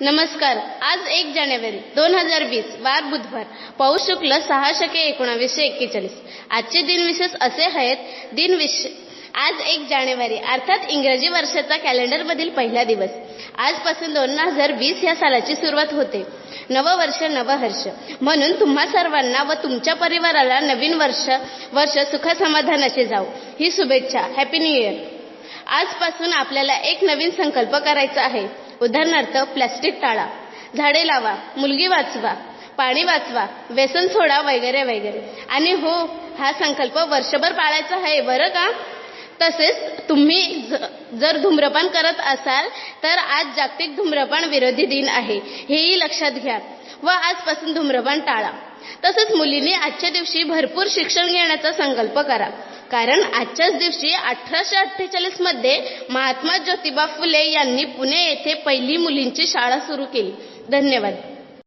नमस्कार आज एक जानेवारी दोन हजार वीस वार बुधवार. पाऊस शुक्ल सहा शके एकोणावीसशे एक्केचाळीस. आजचे दिनविशेष असे आहेत दिनविश आज एक जानेवारी अर्थात इंग्रजी वर्षाचा कॅलेंडरमधील पहिला दिवस. आजपासून दोन हजार वीस या सालाची सुरुवात होते. नववर्ष नवहर्ष म्हणून तुम्हा सर्वांना व तुमच्या परिवाराला नवीन वर्ष वर्ष सुखसमाधानाचे जाऊ ही शुभेच्छा. Happy new year. आजपासून आपल्याला एक नवीन संकल्प करायचा आहे. उदाहरणार्थ प्लॅस्टिक टाळा झाडे लावा मुलगी वाचवा पाणी वाचवा व्यसन सोडा वगैरे वगैरे. आणि हो हा संकल्प वर्षभर पाळायचा आहे बरं का? तसेच तुम्ही जर धूम्रपान करत असाल तर आज जागतिक धूम्रपान विरोधी दिन आहे हेही लक्षात घ्या. व आजपासून धूम्रपान टाळा. तसेच मुलींनी आजच्या दिवशी भरपूर शिक्षण घेण्याचा संकल्प करा. कारण आजच्याच दिवशी अठराशे अठ्ठेचाळीसमध्ये महात्मा ज्योतिबा फुले यांनी पुणे येथे पहिली मुलींची शाळा सुरू केली. धन्यवाद.